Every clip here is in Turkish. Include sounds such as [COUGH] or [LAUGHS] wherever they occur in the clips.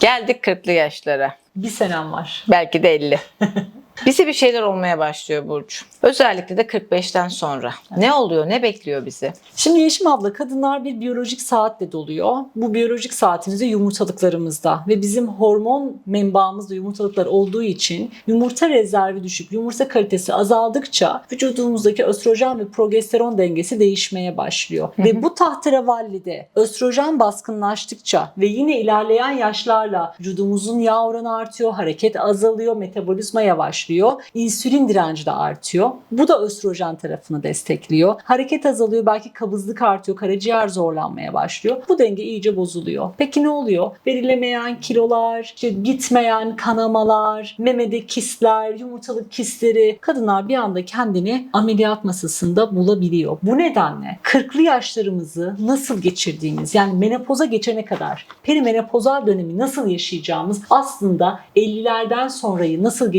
Geldik 40'lı yaşlara. Bir senem var. Belki de 50. [LAUGHS] Bize bir şeyler olmaya başlıyor Burcu. Özellikle de 45'ten sonra. Ne oluyor? Ne bekliyor bizi? Şimdi Yeşim abla kadınlar bir biyolojik saatle doluyor. Bu biyolojik saatimiz de yumurtalıklarımızda ve bizim hormon menbaımızda yumurtalıklar olduğu için yumurta rezervi düşüp yumurta kalitesi azaldıkça vücudumuzdaki östrojen ve progesteron dengesi değişmeye başlıyor. ve bu tahterevallide östrojen baskınlaştıkça ve yine ilerleyen yaşlarla vücudumuzun yağ oranı artıyor, hareket azalıyor, metabolizma yavaşlıyor, insülin direnci de artıyor. Bu da östrojen tarafını destekliyor. Hareket azalıyor, belki kabızlık artıyor, karaciğer zorlanmaya başlıyor. Bu denge iyice bozuluyor. Peki ne oluyor? Verilemeyen kilolar, işte gitmeyen kanamalar, memede kistler, yumurtalık kistleri. Kadınlar bir anda kendini ameliyat masasında bulabiliyor. Bu nedenle 40'lı yaşlarımızı nasıl geçirdiğimiz yani menopoza geçene kadar perimenopozal dönemi nasıl yaşayacağımız aslında 50'lerden sonrayı nasıl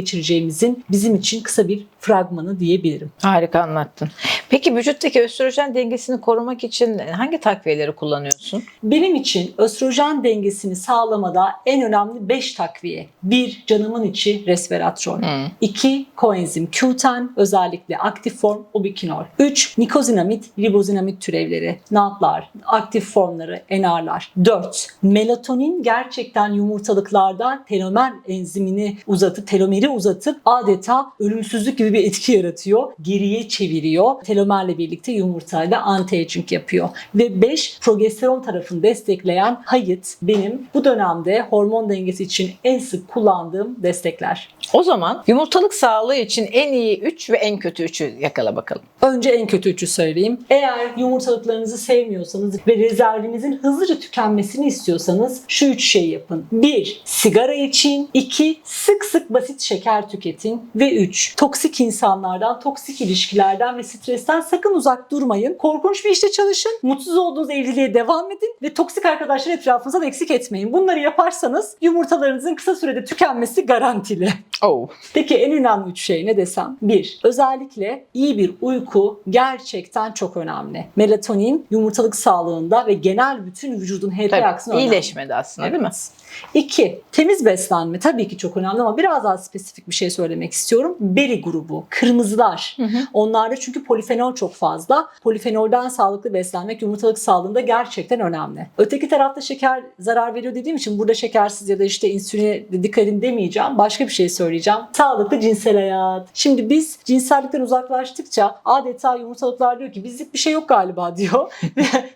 geçireceğimizin bizim için kısa bir fragmanı diyebilirim. Harika anlattın. Peki vücuttaki östrojen dengesini korumak için hangi takviyeleri kullanıyorsun? Benim için östrojen dengesini sağlamada en önemli 5 takviye. 1. Canımın içi resveratrol. Hı. 2. Koenzim Q10 özellikle aktif form ubiquinol. 3. Nikozinamid, ribozinamid türevleri, NAD'lar, aktif formları, NR'lar. 4. Melatonin gerçekten yumurtalıklarda telomer enzimini uzatıp, telomeri uzatıp adeta ölümsüzlük gibi bir etki yaratıyor. Geriye çeviriyor. Telomerle birlikte yumurtayla anti-aging yapıyor. Ve 5. Progesteron tarafını destekleyen hayıt benim bu dönemde hormon dengesi için en sık kullandığım destekler. O zaman yumurtalık sağlığı için en iyi 3 ve en kötü 3'ü yakala bakalım. Önce en kötü üçü söyleyeyim. Eğer yumurtalıklarınızı sevmiyorsanız ve rezervinizin hızlıca tükenmesini istiyorsanız şu üç şeyi yapın. 1. Sigara için. 2. Sık sık basit şeker tüketin. Ve 3. Toksik insanlardan, toksik ilişkilerden ve stresten sakın uzak durmayın. Korkunç bir işte çalışın. Mutsuz olduğunuz evliliğe devam edin. Ve toksik arkadaşları etrafınızdan eksik etmeyin. Bunları yaparsanız yumurtalarınızın kısa sürede tükenmesi garantili. Oh. Peki en önemli üç şey ne desem? Bir, özellikle iyi bir uyku gerçekten çok önemli. Melatonin yumurtalık sağlığında ve genel bütün vücudun HT Tabii, aksine önemli. iyileşmedi aslında değil mi? Evet. İki, temiz beslenme tabii ki çok önemli ama biraz daha spesifik bir şey söylemek istiyorum. Beri grubu, kırmızılar. Onlarda çünkü polifenol çok fazla. Polifenolden sağlıklı beslenmek yumurtalık sağlığında gerçekten önemli. Öteki tarafta şeker zarar veriyor dediğim için burada şekersiz ya da işte insüline dikkat edin demeyeceğim. Başka bir şey söyleyeceğim. Sağlıklı cinsel hayat. Şimdi biz cinsellikten uzaklaştıkça adeta yumurtalıklar diyor ki bizlik bir şey yok galiba [LAUGHS] diyor.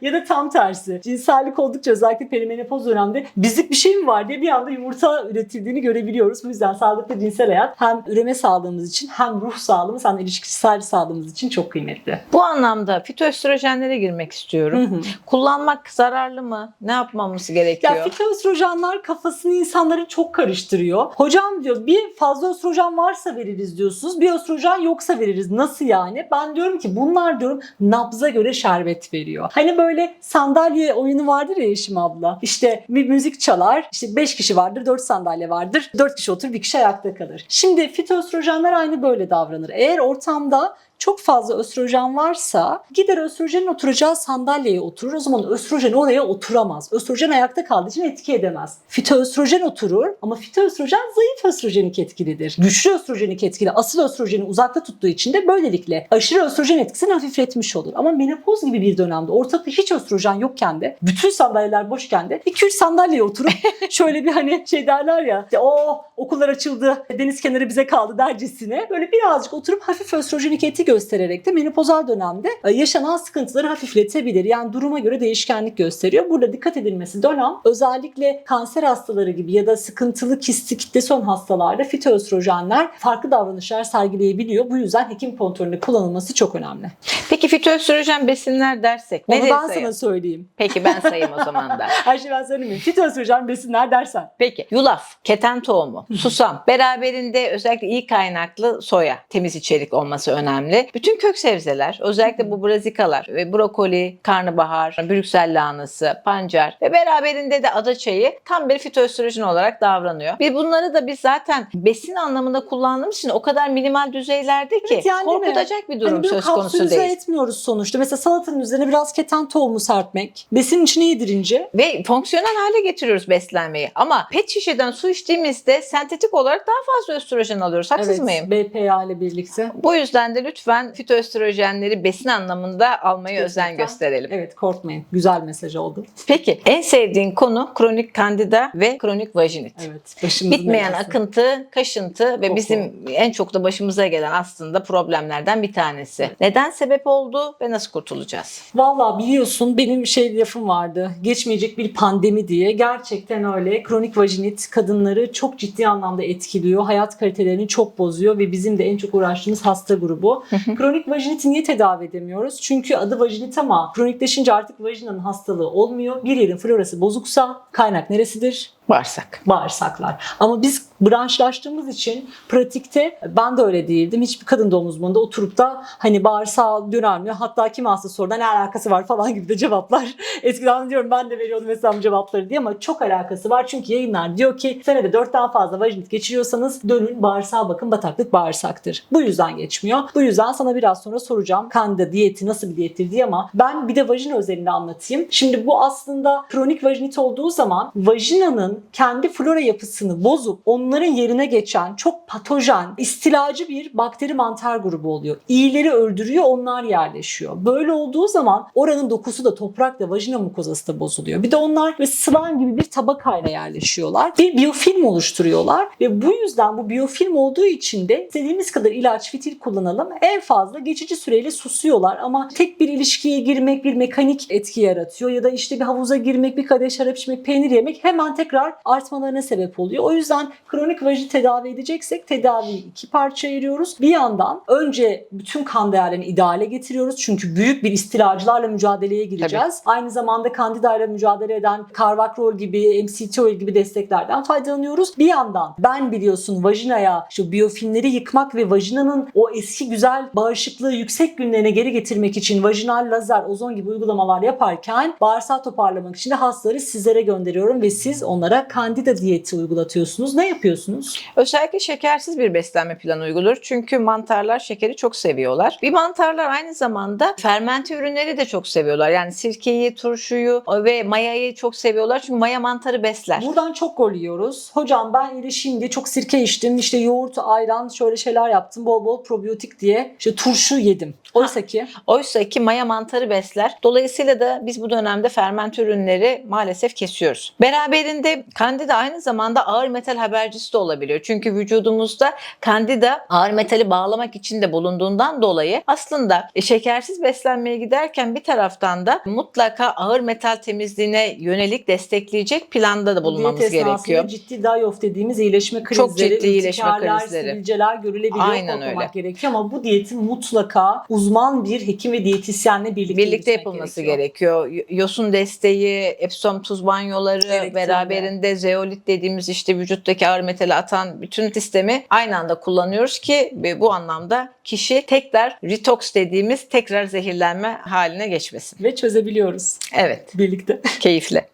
ya da tam tersi. Cinsellik oldukça özellikle perimenopoz dönemde bizlik bir şey mi var diye bir anda yumurta üretildiğini görebiliyoruz. Bu yüzden sağlıklı cinsel hayat hem üreme sağlığımız için hem ruh sağlığımız hem ilişkisel sağlığımız için çok kıymetli. Bu anlamda fitoöstrojenlere girmek istiyorum. Hı hı. Kullanmak zararlı mı? Ne yapmamız gerekiyor? Ya fitoöstrojenler kafasını insanların çok karıştırıyor. Hocam diyor bir fazla östrojen varsa veririz diyorsunuz. Bir östrojen yoksa veririz. Nasıl yani? Ben diyorum ki bunlar diyorum nabza göre şerbet veriyor. Hani böyle sandalye oyunu vardır ya Yeşim abla. İşte bir müzik çalar. İşte 5 kişi vardır, 4 sandalye vardır. 4 kişi oturur, bir kişi ayakta kalır. Şimdi fitoöstrojenler aynı böyle davranır. Eğer ortamda çok fazla östrojen varsa gider östrojenin oturacağı sandalyeye oturur. O zaman östrojen oraya oturamaz. Östrojen ayakta kaldığı için etki edemez. Fitoöstrojen oturur ama fitoöstrojen zayıf östrojenik etkilidir. Güçlü östrojenik etkili asıl östrojeni uzakta tuttuğu için de böylelikle aşırı östrojen etkisini hafifletmiş olur. Ama menopoz gibi bir dönemde ortada hiç östrojen yokken de bütün sandalyeler boşken de 2-3 sandalyeye oturup [LAUGHS] şöyle bir hani şey derler ya işte, oh okullar açıldı deniz kenarı bize kaldı dercesine böyle birazcık oturup hafif östrojenik etki göstererek de menopozal dönemde e, yaşanan sıkıntıları hafifletebilir. Yani duruma göre değişkenlik gösteriyor. Burada dikkat edilmesi dönem özellikle kanser hastaları gibi ya da sıkıntılı kistik kitlesi olan hastalarda fitoöstrojenler farklı davranışlar sergileyebiliyor. Bu yüzden hekim kontrolünde kullanılması çok önemli. Peki fitoöstrojen besinler dersek Onu ne ben sayalım? sana söyleyeyim. Peki ben sayayım o zaman da. [LAUGHS] Her şeyi ben söylemeyeyim. Fitoöstrojen besinler dersen. Peki yulaf, keten tohumu, [LAUGHS] susam, beraberinde özellikle iyi kaynaklı soya, temiz içerik olması önemli. Ve bütün kök sebzeler özellikle bu brazikalar ve brokoli, karnabahar, brüksel lahanası, pancar ve beraberinde de ada çayı tam bir fitoöstrojen olarak davranıyor. Ve bunları da biz zaten besin anlamında kullandığımız için o kadar minimal düzeylerde ki Evet, yani değil mi? korkutacak bir durum Hani söz konusu değil. etmiyoruz sonuçta. Mesela salatanın üzerine biraz keten tohumu serpmek. Besin içine yedirince Ve fonksiyonel hale getiriyoruz beslenmeyi. Ama pet şişeden su içtiğimizde sentetik olarak daha fazla östrojen alıyoruz. Haksız evet, mıyım? BPA ile birlikte. Bu yüzden de lütfen fitoöstrojenleri besin anlamında almaya özen Gerçekten. gösterelim. Evet korkmayın. Güzel mesaj oldu. Peki en sevdiğin konu kronik kandida ve kronik vajinit. Evet. Bitmeyen belası. akıntı, kaşıntı ve Koku. bizim en çok da başımıza gelen aslında problemlerden bir tanesi. Neden sebep oldu ve nasıl kurtulacağız? Valla biliyorsun benim şey lafım vardı. Geçmeyecek bir pandemi diye. Gerçekten öyle. Kronik vajinit kadınları çok ciddi anlamda etkiliyor. Hayat kalitelerini çok bozuyor ve bizim de en çok uğraştığımız hasta grubu. Kronik vajiniti niye tedavi edemiyoruz? Çünkü adı vajinit ama kronikleşince artık vajinanın hastalığı olmuyor. Bir yerin florası bozuksa kaynak neresidir? Bağırsak. bağırsaklar. Ama biz branşlaştığımız için pratikte ben de öyle değildim. Hiçbir kadın doğum uzmanında oturup da hani bağırsağı dönermiyor. Hatta kim hasta soruda ne alakası var falan gibi de cevaplar. [LAUGHS] Eskiden diyorum ben de veriyordum mesela cevapları diye ama çok alakası var. Çünkü yayınlar diyor ki senede dörtten fazla vajinit geçiriyorsanız dönün bağırsağa bakın bataklık bağırsaktır. Bu yüzden geçmiyor. Bu yüzden sana biraz sonra soracağım kandida diyeti nasıl bir diyettir diye ama ben bir de vajina özelinde anlatayım. Şimdi bu aslında kronik vajinit olduğu zaman vajinanın kendi flora yapısını bozup onların yerine geçen çok patojen, istilacı bir bakteri mantar grubu oluyor. İyileri öldürüyor, onlar yerleşiyor. Böyle olduğu zaman oranın dokusu da toprakla vajina mukozası da bozuluyor. Bir de onlar ve slime gibi bir tabakayla yerleşiyorlar. Bir biyofilm oluşturuyorlar ve bu yüzden bu biyofilm olduğu için de istediğimiz kadar ilaç, fitil kullanalım. En fazla geçici süreyle susuyorlar ama tek bir ilişkiye girmek bir mekanik etki yaratıyor ya da işte bir havuza girmek, bir kadeh şarap içmek, peynir yemek hemen tekrar artmalarına sebep oluyor. O yüzden kronik vajit tedavi edeceksek tedaviyi iki parça ayırıyoruz. Bir yandan önce bütün kan değerlerini ideale getiriyoruz. Çünkü büyük bir istilacılarla mücadeleye gireceğiz. Aynı zamanda kandida ile mücadele eden Carvacrol gibi, MCT oil gibi desteklerden faydalanıyoruz. Bir yandan ben biliyorsun vajinaya şu biyofilmleri yıkmak ve vajinanın o eski güzel bağışıklığı yüksek günlerine geri getirmek için vajinal lazer, ozon gibi uygulamalar yaparken bağırsağı toparlamak için de hastaları sizlere gönderiyorum ve siz onlara kandida diyeti uygulatıyorsunuz. Ne yapıyorsunuz? Özellikle şekersiz bir beslenme planı uygulanır. Çünkü mantarlar şekeri çok seviyorlar. Bir mantarlar aynı zamanda fermente ürünleri de çok seviyorlar. Yani sirkeyi, turşuyu ve mayayı çok seviyorlar. Çünkü maya mantarı besler. Buradan çok gol yiyoruz. Hocam ben iyileşeyim diye çok sirke içtim. İşte yoğurt, ayran şöyle şeyler yaptım. Bol bol probiyotik diye işte turşu yedim. Oysa ki Oysa ki maya mantarı besler. Dolayısıyla da biz bu dönemde fermente ürünleri maalesef kesiyoruz. Beraberinde kandida aynı zamanda ağır metal habercisi de olabiliyor. Çünkü vücudumuzda kandida ağır metali bağlamak için de bulunduğundan dolayı aslında e, şekersiz beslenmeye giderken bir taraftan da mutlaka ağır metal temizliğine yönelik destekleyecek planda da bulunmamız diyet gerekiyor. ciddi die-off dediğimiz iyileşme krizleri, Çok ciddi iyileşme krizleri. sivilceler görülebiliyor. Aynen korkmamak gerekiyor ama bu diyetin mutlaka uzman bir hekim ve diyetisyenle birlikte, birlikte yapılması gerekiyor. Y- Yosun desteği, Epsom tuz banyoları, Gerektiğinde. Beraberinde zeolit dediğimiz işte vücuttaki ağır metali atan bütün sistemi aynı anda kullanıyoruz ki bu anlamda kişi tekrar retox dediğimiz tekrar zehirlenme haline geçmesin. Ve çözebiliyoruz Evet, birlikte. keyifli.